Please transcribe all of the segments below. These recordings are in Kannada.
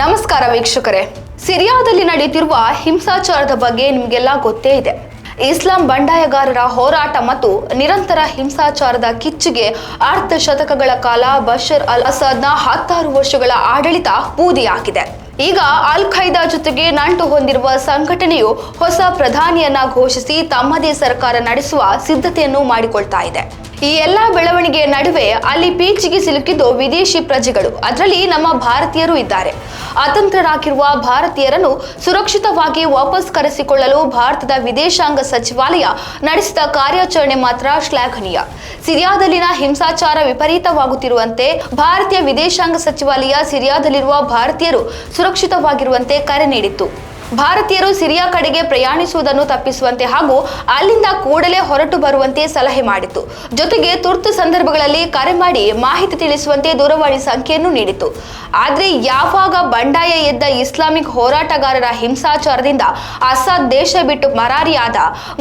ನಮಸ್ಕಾರ ವೀಕ್ಷಕರೇ. ಸಿರಿಯಾದಲ್ಲಿ ನಡೆಯುತ್ತಿರುವ ಹಿಂಸಾಚಾರದ ಬಗ್ಗೆ ನಿಮಗೆಲ್ಲ ಗೊತ್ತೇ ಇದೆ. ಇಸ್ಲಾಂ ಬಂಡಾಯಗಾರರ ಹೋರಾಟ ಮತ್ತು ನಿರಂತರ ಹಿಂಸಾಚಾರದ ಕಿಚ್ಚಿಗೆ ಅರ್ಧ ಶತಕಗಳ ಕಾಲ ಬಷರ್ ಅಲ್ ಅಸಾದ್ನ ಹತ್ತಾರು ವರ್ಷಗಳ ಆಡಳಿತ ಬೂದಿಯಾಗಿದೆ. ಈಗ ಅಲ್ ಖೈದಾ ಜೊತೆಗೆ ನಂಟು ಹೊಂದಿರುವ ಸಂಘಟನೆಯು ಹೊಸ ಪ್ರಧಾನಿಯನ್ನ ಘೋಷಿಸಿ ತಮ್ಮದೇ ಸರ್ಕಾರ ನಡೆಸುವ ಸಿದ್ಧತೆಯನ್ನು ಮಾಡಿಕೊಳ್ತಾ ಇದೆ. ಈ ಎಲ್ಲಾ ಬೆಳವಣಿಗೆಯ ನಡುವೆ ಅಲ್ಲಿ ಪೀಚಿಗೆ ಸಿಲುಕಿದ್ದು ವಿದೇಶಿ ಪ್ರಜೆಗಳು. ಅದರಲ್ಲಿ ನಮ್ಮ ಭಾರತೀಯರು ಇದ್ದಾರೆ. ಅತಂತ್ರರಾಗಿರುವ ಭಾರತೀಯರನ್ನು ಸುರಕ್ಷಿತವಾಗಿ ವಾಪಸ್ ಕರೆಸಿಕೊಳ್ಳಲು ಭಾರತದ ವಿದೇಶಾಂಗ ಸಚಿವಾಲಯ ನಡೆಸಿದ ಕಾರ್ಯಾಚರಣೆ ಮಾತ್ರ ಶ್ಲಾಘನೀಯ. ಸಿರಿಯಾದಲ್ಲಿನ ಹಿಂಸಾಚಾರ ವಿಪರೀತವಾಗುತ್ತಿರುವಂತೆ ಭಾರತೀಯ ವಿದೇಶಾಂಗ ಸಚಿವಾಲಯ ಸಿರಿಯಾದಲ್ಲಿರುವ ಭಾರತೀಯರು ಸುರಕ್ಷಿತವಾಗಿರುವಂತೆ ಕರೆ ನೀಡಿತ್ತು. ಭಾರತೀಯರು ಸಿರಿಯಾ ಕಡೆಗೆ ಪ್ರಯಾಣಿಸುವುದನ್ನು ತಪ್ಪಿಸುವಂತೆ ಹಾಗೂ ಅಲ್ಲಿಂದ ಕೂಡಲೇ ಹೊರಟು ಬರುವಂತೆ ಸಲಹೆ ಮಾಡಿತು. ಜೊತೆಗೆ ತುರ್ತು ಸಂದರ್ಭಗಳಲ್ಲಿ ಕರೆ ಮಾಡಿ ಮಾಹಿತಿ ತಿಳಿಸುವಂತೆ ದೂರವಾಣಿ ಸಂಖ್ಯೆಯನ್ನು ನೀಡಿತು. ಆದರೆ ಯಾವಾಗ ಬಂಡಾಯ ಎದ್ದ ಇಸ್ಲಾಮಿಕ್ ಹೋರಾಟಗಾರರ ಹಿಂಸಾಚಾರದಿಂದ ಅಸಾದ್ ದೇಶ ಬಿಟ್ಟು ಮರಾರಿಯಾದ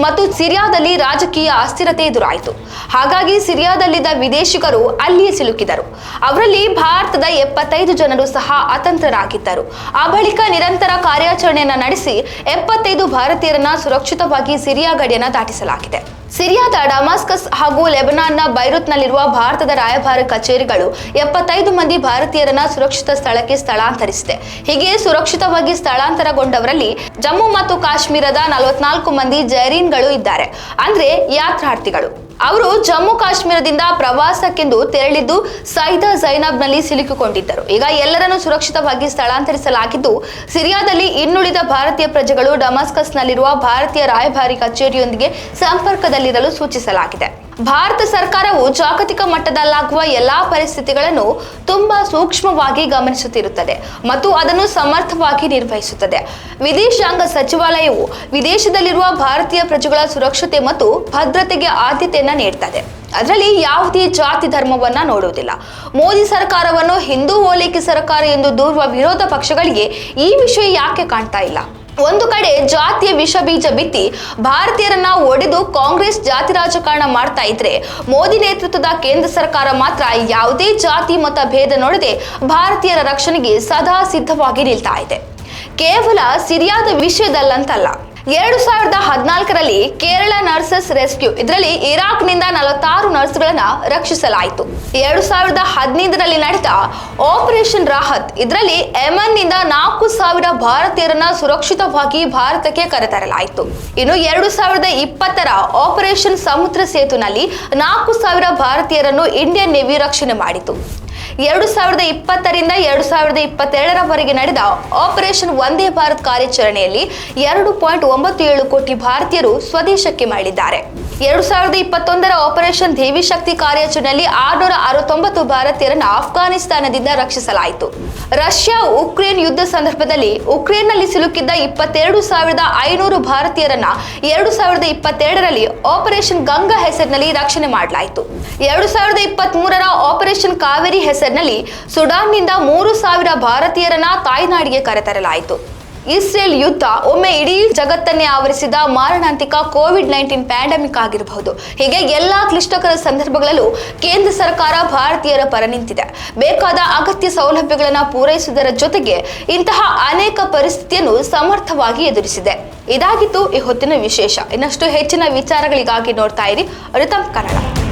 ಮತ್ತು ಸಿರಿಯಾದಲ್ಲಿ ರಾಜಕೀಯ ಅಸ್ಥಿರತೆ ಎದುರಾಯಿತು. ಹಾಗಾಗಿ ಸಿರಿಯಾದಲ್ಲಿದ್ದ ವಿದೇಶಿಗರು ಅಲ್ಲಿಯೇ ಸಿಲುಕಿದರು. ಅವರಲ್ಲಿ ಭಾರತದ ಎಪ್ಪತ್ತೈದು ಜನರು ಸಹ ಅತಂತ್ರರಾಗಿದ್ದರು. ಆ ಬಳಿಕ ನಿರಂತರ ಕಾರ್ಯಾಚರಣೆಯನ್ನ ನಡೆಸಿ ಎಪ್ಪತ್ತೈದು ಭಾರತೀಯರನ್ನ ಸುರಕ್ಷಿತವಾಗಿ ಸಿರಿಯಾ ಗಡಿಯನ್ನ ದಾಟಿಸಲಾಗಿದೆ. ಸಿರಿಯಾದ ಡಮಾಸ್ಕಸ್ ಹಾಗೂ ಲೆಬನಾನ್ನ ಬೈರುತ್ನಲ್ಲಿರುವ ಭಾರತದ ರಾಯಭಾರ ಕಚೇರಿಗಳು ಎಪ್ಪತ್ತೈದು ಮಂದಿ ಭಾರತೀಯರನ್ನ ಸುರಕ್ಷಿತ ಸ್ಥಳಕ್ಕೆ ಸ್ಥಳಾಂತರಿಸಿದೆ. ಹೀಗೆ ಸುರಕ್ಷಿತವಾಗಿ ಸ್ಥಳಾಂತರಗೊಂಡವರಲ್ಲಿ ಜಮ್ಮು ಮತ್ತು ಕಾಶ್ಮೀರದ ನಲವತ್ನಾಲ್ಕು ಮಂದಿ ಜೈರೀನ್ಗಳು ಇದ್ದಾರೆ. ಅಂದ್ರೆ ಯಾತ್ರಾರ್ಥಿಗಳು. ಅವರು ಜಮ್ಮು ಕಾಶ್ಮೀರದಿಂದ ಪ್ರವಾಸಕ್ಕೆಂದು ತೆರಳಿದ್ದು ಸೈದಾ ಜೈನಬ್ನಲ್ಲಿ ಸಿಲುಕಿಕೊಂಡಿದ್ದರು. ಈಗ ಎಲ್ಲರನ್ನು ಸುರಕ್ಷಿತವಾಗಿ ಸ್ಥಳಾಂತರಿಸಲಾಗಿದ್ದು, ಸಿರಿಯಾದಲ್ಲಿ ಇನ್ನುಳಿದ ಭಾರತೀಯ ಪ್ರಜೆಗಳು ಡಮಾಸ್ಕಸ್ನಲ್ಲಿರುವ ಭಾರತೀಯ ರಾಯಭಾರಿ ಕಚೇರಿಯೊಂದಿಗೆ ಸಂಪರ್ಕದಲ್ಲಿರಲು ಸೂಚಿಸಲಾಗಿದೆ. ಭಾರತ ಸರ್ಕಾರವು ಜಾಗತಿಕ ಮಟ್ಟದಲ್ಲಾಗುವ ಎಲ್ಲಾ ಪರಿಸ್ಥಿತಿಗಳನ್ನು ತುಂಬಾ ಸೂಕ್ಷ್ಮವಾಗಿ ಗಮನಿಸುತ್ತಿರುತ್ತದೆ ಮತ್ತು ಅದನ್ನು ಸಮರ್ಥವಾಗಿ ನಿರ್ವಹಿಸುತ್ತದೆ. ವಿದೇಶಾಂಗ ಸಚಿವಾಲಯವು ವಿದೇಶದಲ್ಲಿರುವ ಭಾರತೀಯ ಪ್ರಜೆಗಳ ಸುರಕ್ಷತೆ ಮತ್ತು ಭದ್ರತೆಗೆ ಆದ್ಯತೆಯನ್ನ ನೀಡ್ತದೆ ಅದರಲ್ಲಿ ಯಾವುದೇ ಜಾತಿ ಧರ್ಮವನ್ನ ನೋಡುವುದಿಲ್ಲ ಮೋದಿ ಸರ್ಕಾರವನ್ನು ಹಿಂದೂ ಓಲೈಕೆ ಸರ್ಕಾರ ಎಂದು ದೂರುವ ವಿರೋಧ ಪಕ್ಷಗಳಿಗೆ ಈ ವಿಷಯ ಯಾಕೆ ಕಾಣ್ತಾ ಇಲ್ಲ? ಒಂದು ಕಡೆ ಜಾತಿಯ ವಿಷ ಬೀಜ ಬಿತ್ತಿ ಭಾರತೀಯರನ್ನ ಒಡೆದು ಕಾಂಗ್ರೆಸ್ ಜಾತಿ ರಾಜಕಾರಣ ಮಾಡ್ತಾ ಇದ್ರೆ ಮೋದಿ ನೇತೃತ್ವದ ಕೇಂದ್ರ ಸರ್ಕಾರ ಮಾತ್ರ ಯಾವುದೇ ಜಾತಿ ಮತ ಭೇದ ನೋಡದೆ ಭಾರತೀಯರ ರಕ್ಷಣೆಗೆ ಸದಾ ಸಿದ್ಧವಾಗಿ ನಿಲ್ತಾ ಇದೆ. ಕೇವಲ ಸಿರಿಯಾದ ವಿಷಯದಲ್ಲಂತಲ್ಲ. ಎರಡು ಸಾವಿರದ ಹದಿನಾಲ್ಕರಲ್ಲಿ ಕೇರಳ ನರ್ಸಸ್ ರೆಸ್ಕ್ಯೂ, ಇದರಲ್ಲಿ ಇರಾಕ್ನಿಂದ ನಲವತ್ತಾರು ನರ್ಸ್ಗಳನ್ನ ರಕ್ಷಿಸಲಾಯಿತು. ಎರಡು ಸಾವಿರದ ಹದಿನೈದರಲ್ಲಿ ನಡೆದ ಆಪರೇಷನ್ ರಾಹತ್, ಇದರಲ್ಲಿ ನಿಂದ ನಾಲ್ಕು ಸಾವಿರ ಭಾರತೀಯರನ್ನ ಸುರಕ್ಷಿತವಾಗಿ ಭಾರತಕ್ಕೆ ಕರೆತರಲಾಯಿತು. ಇನ್ನು ಎರಡು ಸಾವಿರದ ಇಪ್ಪತ್ತರ ಆಪರೇಷನ್ ಸಮುದ್ರ ಸೇತುನಲ್ಲಿ ನಾಲ್ಕು ಸಾವಿರ ಭಾರತೀಯರನ್ನು ಇಂಡಿಯನ್ ನೇವಿ ರಕ್ಷಣೆ ಮಾಡಿತು. ಎರಡು ಸಾವಿರದ ಇಪ್ಪತ್ತರಿಂದ ಎರಡು ಸಾವಿರದ ಇಪ್ಪತ್ತೆರಡರವರೆಗೆ ನಡೆದ ಆಪರೇಷನ್ ವಂದೇ ಭಾರತ್ ಕಾರ್ಯಾಚರಣೆಯಲ್ಲಿ ಎರಡು ಪಾಯಿಂಟ್ ಒಂಬತ್ತು ಏಳು ಕೋಟಿ ಭಾರತೀಯರು ಸ್ವದೇಶಕ್ಕೆ ಮರಳಿದ್ದಾರೆ. ಎರಡು ಸಾವಿರದ ಇಪ್ಪತ್ತೊಂದರ ಆಪರೇಷನ್ ದೇವಿ ಶಕ್ತಿ ಕಾರ್ಯಾಚರಣೆಯಲ್ಲಿ ಆರುನೂರ ಅರವತ್ತೊಂಬತ್ತು ಭಾರತೀಯರನ್ನು ಅಫ್ಘಾನಿಸ್ತಾನದಿಂದ ರಕ್ಷಿಸಲಾಯಿತು. ರಷ್ಯಾ ಉಕ್ರೇನ್ ಯುದ್ಧ ಸಂದರ್ಭದಲ್ಲಿ ಉಕ್ರೇನ್ನಲ್ಲಿ ಸಿಲುಕಿದ್ದ ಇಪ್ಪತ್ತೆರಡು ಸಾವಿರದ ಐನೂರು ಭಾರತೀಯರನ್ನ ಎರಡು ಸಾವಿರದ ಇಪ್ಪತ್ತೆರಡರಲ್ಲಿ ಆಪರೇಷನ್ ಗಂಗಾ ಹೆಸರಿನಲ್ಲಿ ರಕ್ಷಣೆ ಮಾಡಲಾಯಿತು. ಎರಡು ಸಾವಿರದ ಇಪ್ಪತ್ತ್ ಮೂರರ ಆಪರೇಷನ್ ಕಾವೇರಿ ಹೆಸರಿನಲ್ಲಿ ಸುಡಾನ್ನಿಂದ ಮೂರು ಸಾವಿರ ಭಾರತೀಯರನ್ನ ತಾಯ್ನಾಡಿಗೆ ಕರೆತರಲಾಯಿತು. ಇಸ್ರೇಲ್ ಯುದ್ಧ ಒಮ್ಮೆ ಇಡೀ ಜಗತ್ತನ್ನೇ ಆವರಿಸಿದ ಮಾರಣಾಂತಿಕ ಕೋವಿಡ್ ನೈನ್ಟೀನ್ ಪ್ಯಾಂಡಮಿಕ್ ಆಗಿರಬಹುದು. ಹೀಗೆ ಎಲ್ಲಾ ಕ್ಲಿಷ್ಟಕರ ಸಂದರ್ಭಗಳಲ್ಲೂ ಕೇಂದ್ರ ಸರ್ಕಾರ ಭಾರತೀಯರ ಪರ ನಿಂತಿದೆ. ಬೇಕಾದ ಅಗತ್ಯ ಸೌಲಭ್ಯಗಳನ್ನು ಪೂರೈಸುವುದರ ಜೊತೆಗೆ ಇಂತಹ ಅನೇಕ ಪರಿಸ್ಥಿತಿಯನ್ನು ಸಮರ್ಥವಾಗಿ ಎದುರಿಸಿದೆ. ಇದಾಗಿತ್ತು ಈ ಹೊತ್ತಿನ ವಿಶೇಷ. ಇನ್ನಷ್ಟು ಹೆಚ್ಚಿನ ವಿಚಾರಗಳಿಗಾಗಿ ನೋಡ್ತಾ ಇರಿ ಋತಂ ಕನ್ನಡ.